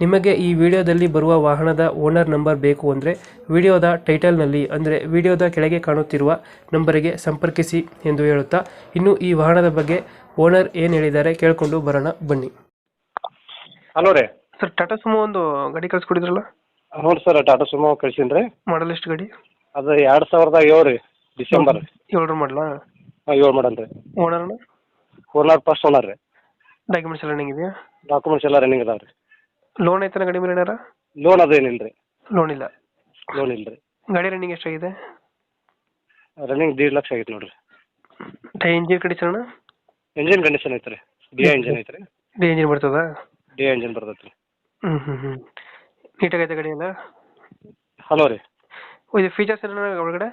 ನಿಮಗೆ ಈ ವಿಡಿಯೋದಲ್ಲಿ ಬರುವ ವಾಹನದ ಓನರ್ ನಂಬರ್ ಬೇಕು ಅಂದರೆ ವಿಡಿಯೋದ ಟೈಟಲ್ನಲ್ಲಿ ಅಂದರೆ ವಿಡಿಯೋದ ಕೆಳಗೆ ಕಾಣುತ್ತಿರುವ ನಂಬರಿಗೆ ಸಂಪರ್ಕಿಸಿ ಎಂದು ಹೇಳುತ್ತಾ ಇನ್ನು ಈ ವಾಹನದ ಬಗ್ಗೆ ಓನರ್ ಏನು ಹೇಳಿದ್ದಾರೆ ಕೇಳಿಕೊಂಡು ಬರೋಣ ಬನ್ನಿ. ಹಲೋ ರೀ. ಸರ್ ಟಾಟಾ ಸುಮೋ ಒಂದು ಗಾಡಿ ಕಳ್ಸಿಕೊಡಿದ್ರಲ್ಲ? ಹ್ಞೂ ಸರ್ ಟಾಟಾ ಸುಮೋ ಕಳ್ಸಿನ್ರಿ. ರೀ ಮಾಡಲ್ ಎಷ್ಟು ಗಾಡಿ? ಅದು ಎರಡು ಸಾವಿರದ ಏಳು ರೀ ಡಿಸೆಂಬರ್. ಏಳು ಮಾಡಲಾ? ಹಾಂ ಏಳು ಮಾಡಲ್ ರೀ. ಓನರ್ನ ಓನರ್ ಫಸ್ಟ್ ಓನರ್ ರೀ. ಡಾಕ್ಯುಮೆಂಟ್ಸ್ ಎಲ್ಲ ರನ್ನಿಂಗ್ ಇದೆಯಾ? ಡಾಕ್ಯುಮೆಂಟ್ಸ್ ಎಲ್ಲ ರನ್ನಿಂಗ್ ಅದಾವೆ ರೀ. ಲೋನ್ ಐತನ ಗಾಡಿ ಮೇಲೆ ಏನಾರ? ಲೋನ್ ಅದು ರೀ ಲೋನ್ ಇಲ್ಲ. ಲೋನ್ ಇಲ್ಲ ರೀ ಗಾಡಿ ರನ್ನಿಂಗ್ ಎಷ್ಟಾಗಿದೆ? ರನ್ನಿಂಗ್ ದೀಡ್ ಲಕ್ಷ ಆಗೈತೆ ನೋಡ್ರಿ. ಟೈ ಇಂಜಿನ್ ಕಂಡೀಷನ್ ಇಂಜಿನ್ ಕಂಡೀಷನ್ ಐತೆ ರೀ ಡಿ ಇಂಜಿನ್ ಐತೆ ರೀ ಡಿ ಇಂಜಿನ್ ಬರ್ತದಾ? ಡಿ ಇಂಜಿನ್ ಬರ್ತೈತೆ ರೀ ಹ್ಮ್ ಹ್ಞೂ ಹ್ಞೂ ನೀಟಾಗೈತೆ ಗಾಡಿ ಎಲ್ಲ? ಹಲೋ ರೀ. ಇದು ಫೀಚರ್ಸ್ ಏನಾರ ಒಳಗಡೆ?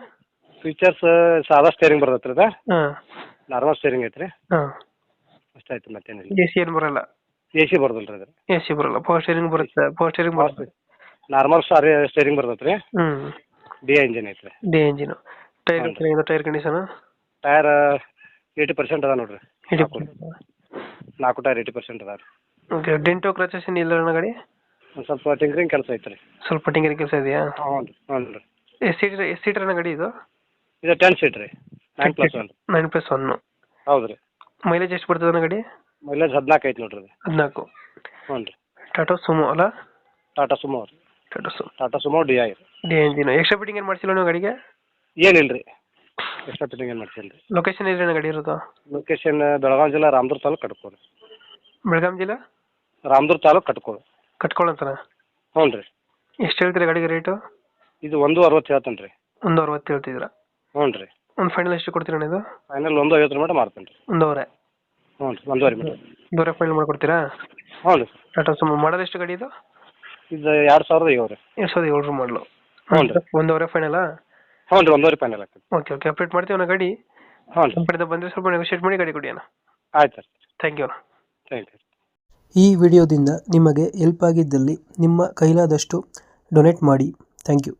ಫೀಚರ್ಸ್ ಸಾದಾ ಸ್ಟೇರಿಂಗ್ ಬರ್ತೈತೆ ರೀ ಅದು ಹಾಂ. ನಾರ್ಮಲ್ ಸ್ಟೇರಿಂಗ್ ಐತೆ ರೀ ಹಾಂ. ಅಷ್ಟೇ ಐತೆ ಮತ್ತೇನಿಲ್ಲ. ಎ ಸಿ ಏನು ಬರಲ್ಲ. ಎ ಸಿ ಬರೋದಿಲ್ಲ ರೀ ಎಸಿ ಎ ಸಿ ಬರಲ್ಲ ಪವರ್ ಸ್ಟೇರಿಂಗ್ ಬರುತ್ತೆ ಪವರ್ ಸ್ಟೇರಿಂಗ್ ಬರುತ್ತೆ. ನಾರ್ಮಲ್ ಸಾರಿ ಸ್ಟೇರಿಂಗ್ ಬರ್ತೈತೆ ರೀ ಹ್ಞೂ ಡಿ ಇಂಜಿನ್ ಐತ್ರಿ ಡಿ ಇಂಜಿನ್ ಟೈರ್. ಚೆನ್ನಾಗಿದೆ tyre condition tyre eighty percent ಅದ ನೋಡ್ರಿ. ನಾಲ್ಕು ಟೈರ್ ಏಯ್ಟಿ ಪರ್ಸೆಂಟ್ ಅದ. ರೀ ಓಕೆ ಡೆಂಟೋ ಕ್ರಚಸ್ ಏನು ಇಲ್ಲ ಗಾಡಿ? ಒಂದು ಸ್ವಲ್ಪ ಟಿಂಕ್ರಿಂಗ್ ಕೆಲಸ ಐತ್ರಿ. ಸ್ವಲ್ಪ ಟಿಂಗರಿ ಕೆಲಸ ಇದೆಯಾ? ಹ್ಞೂ ಹ್ಞೂ ರೀ ಎಷ್ಟು ಸೀಟರ್ ಎಷ್ಟು ಸೀಟರ್ ಅಣ್ಣ ಗಾಡಿ ಇದು? ಇದು ಟೆನ್ ಸೀಟ್ ರೀ. Nine plus one nine plus one ಹೌದು ರೀ ಮೈಲೇಜ್ ಎಷ್ಟು ಬರ್ತದೆ ಅಣ್ಣ ಗಾಡಿ? ಮೈಲೇಜ್ ಹದಿನಾಲ್ಕು ಐತಿ ನೋಡ್ರಿ ಅದು. ಹದಿನಾಲ್ಕು. ಹ್ಞೂ ರೀ. ಟಾಟಾ ಸುಮೋ ಅಲ್ಲ? ಟಾಟಾ ಸುಮೋ ರೀ Tata Sumo. Tata Sumo D I D engine extra fitting ಏನು ಮಾಡಿಸಿಲ್ಲ ನೀವು ಗಾಡಿಗೆ? ಏನಿಲ್ಲ ರೀ. ಎಕ್ಸ್ಟ್ರಾ ಫಿಟ್ಟಿಂಗ್ ಏನು ಮಾಡ್ಸಿಲ್ಲ ರೀ. ಲೊಕೇಶನ್ ಅಣ್ಣ ಗಾಡಿ ಇರೋದು? ಲೊಕೇಶನ್ ಬೆಳಗಾವಿ ಜಿಲ್ಲಾ ರಾಮದುರ್ಗ ತಾಲೂಕು ಕಟ್ಕೋರಿ. ಬೆಳಗಾಂ ಜಿಲ್ಲಾ? ರಾಮದುರ್ಗ ತಾಲೂಕು ಕಟ್ಕೋರಿ. ಹ್ಞೂ ಕಟ್ಕೊಳ್ಳಂತಾನ ರೀ. ಎಷ್ಟು ಹೇಳ್ತೀರಿ ಗಾಡಿಗೆ ರೇಟು ಇದು ಒಂದು ಅರವತ್ತು ಹೇಳ್ತೇನೆ ರೀ ಒಂದು ಅರವತ್ತು ಹೇಳ್ತಿದ್ದೀರಾ? ಹ್ಞೂ ರೀ. ಒಂದು ಫೈನಲ್ ಎಷ್ಟು ಕೊಡ್ತೀರಾ ಅಣ್ಣ ಇದು? ಫೈನಲ್ ಒಂದು ಐವತ್ತು ರೂಪಾಯಿ ಮಾಡ್ತೇನೆ ರೀ ಒಂದೂವರೆ. ಹ್ಞೂ ರೀ ಒಂದೂವರೆ ಮೀಟರ್. ಒಂದೂವರೆ ಫೈನಲ್ ಮಾಡ್ಕೊಡ್ತೀರಾ? ಹ್ಞೂ ರೀ. ಟಾಟಾ ಸುಮೋ ಮಾಡೋದು ಎಷ್ಟು ಗಾಡಿ ಇದು? ಇದು ಎರಡು ಸಾವಿರದ ಏಳು ರೀ. ಎರಡು ಸಾವಿರದ ಏಳು ಮಾಡಲು. ಹ್ಞೂ ರೀ. ಒಂದೂವರೆ ಫೈನಲಾ ಹ್ಞೂ ರೀ ಒಂದೂವರೆ ಫೈನಲ್ ಆಗ್ತದೆ. ಓಕೆ ಓಕೆ ಅಪ್ಡೇಟ್ ಮಾಡ್ತೀವಿ ಅಣ್ಣ ಗಾಡಿ. ಹ್ಞೂ ರೀ. ಬಂದರೆ ಸ್ವಲ್ಪ ನೆಗೋಷಿಯೇಟ್ ಮಾಡಿ ಗಾಡಿ ಕೊಡಿ ಅಣ್ಣ. ಆಯ್ತು ಸರ್. ಥ್ಯಾಂಕ್ ಯು ಅಣ್ಣ. ಥ್ಯಾಂಕ್ ಯು ಈ ವಿಡಿಯೋದಿಂದ ನಿಮಗೆ ಹೆಲ್ಪ್ ಆಗಿದ್ದಲ್ಲಿ ನಿಮ್ಮ ಕೈಲಾದಷ್ಟು ಡೊನೇಟ್ ಮಾಡಿ. Thank you